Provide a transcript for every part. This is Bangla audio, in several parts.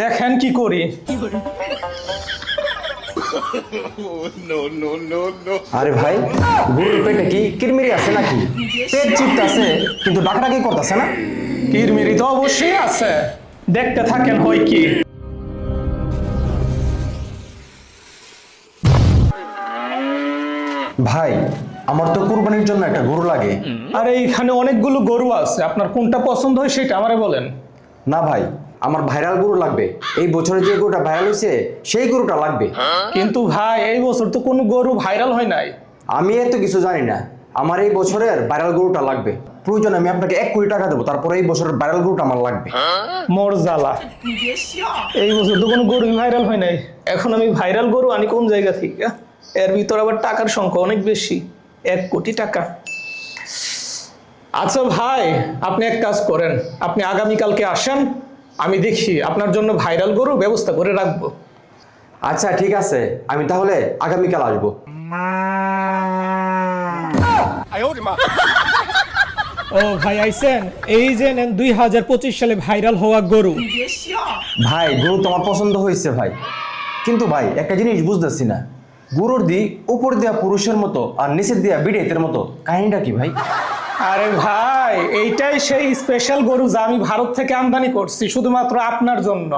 দেখেন কি করি। আরে ভাই গরুর পেটে কি কিরমিরি আছে নাকি? পেট চিপতে আছে কিন্তু ডাকাডাকি করতেছে না? কিরমিরি তো অবশ্যই আছে। দেখতে থাকেন হয় কি। ভাই আমার তো কুরবানির জন্য একটা গরু লাগে। আর এইখানে অনেকগুলো গরু আছে। আপনার কোনটা পছন্দ হয় সেটা আমারে বলেন। না ভাই আমার ভাইরাল গরু লাগবে। এই বছরে যে গরুটা ভাইরাল হয়েছে সেই গরুটা লাগবে। কিন্তু ভাই এই বছর তো কোনো গরু ভাইরাল হয় নাই। আমি এত কিছু জানি না। আমার এই বছরের ভাইরাল গরুটা লাগবে। প্রয়োজন আমি আপনাকে এক কোটি টাকা দেবো। তারপরে এই বছরের ভাইরাল গরুটা আমার লাগবে। মোর জ্বালা। এই বছর তো কোনো গরু ভাইরাল হয় নাই। এখন আমি ভাইরাল গরু আনি কোন জায়গা থেকে? এর ভিতর আবার টাকার সংখ্যা অনেক বেশি। এক কোটি টাকা। আচ্ছা ভাই আপনি এক কাজ করেন। আপনি আগামীকালকে আসেন আমি দেখি আপনার জন্য ভাইরাল গরু ব্যবস্থা করে রাখব। আচ্ছা ঠিক আছে। আমি তাহলে আগামীকাল আসব। ও ভাই আইসেন। এই যে নেন দুই হাজার পঁচিশ সালে ভাইরাল হওয়া গরু। ভাই গরু তোমার পছন্দ হয়েছে ভাই। কিন্তু ভাই একটা জিনিস বুঝতেছি না। গরুর দি উপর দেওয়া পুরুষের মতো আর নিচের দেওয়া বিড়েতের মতো কাহিনীটা কি ভাই? আরে ভাই এইটাই সেই স্পেশাল গরু যা আমি ভারত থেকে আমদানি করছি শুধুমাত্র আপনার জন্য।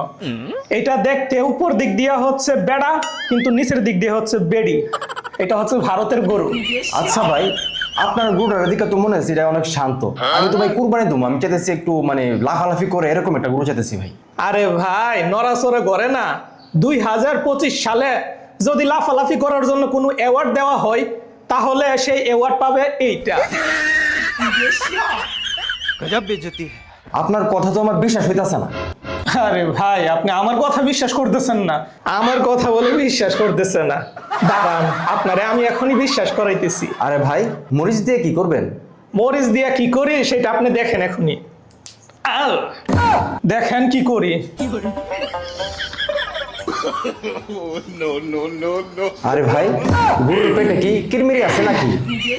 এটা দেখতে উপর দিক দিয়ে হচ্ছে বেড়া কিন্তু নিচের দিক দিয়ে হচ্ছে বেড়ি। এটা হচ্ছে ভারতের গরু। আচ্ছা ভাই আপনার গরুটার দিকে তো মনে হচ্ছে এটা অনেক শান্ত। আমি তো ভাই কুরবানি দেবো আমি চাইতেছি একটু মানে লাফালাফি করে এরকম একটা গরু চাইতেছি ভাই। আরে ভাই নড়াচড়ে করে না। দুই হাজার পঁচিশ সালে যদি লাফালাফি করার জন্য কোনো অ্যাওয়ার্ড দেওয়া হয় তাহলে সেই অ্যাওয়ার্ড পাবে এইটা। আপনার কথা তো আমার বিশ্বাস হইতাছে না। আরে ভাই আপনি আমার কথা বিশ্বাস করতেছেন না। আমার কথা বলে বিশ্বাস করতেছে না। দাঁড়ান আপনারে আমি এখনই বিশ্বাস করাইতেছি। আরে ভাই মরিচ দিয়ে কি করবেন? মরিচ দিয়া কি করি সেটা আপনি দেখেন এখনই! দেখেন কি করি। আরে ভাই গরুর পেটে কি কিরমিরি আছে নাকি?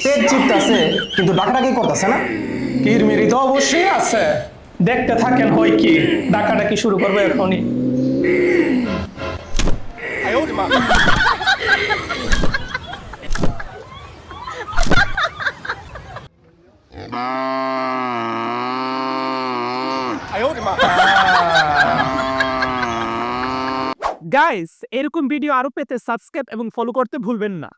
পেট চিপতে আছে কিন্তু ডাকাডাকি করতেছে না? কিরমিরি তো অবশ্যই আছে। দেখতে থাকেন হয় কি ডাকাডাকি শুরু করবে এখনই। গাইস এরকম ভিডিও আরও পেতে সাবস্ক্রাইব এবং ফলো করতে ভুলবেন না।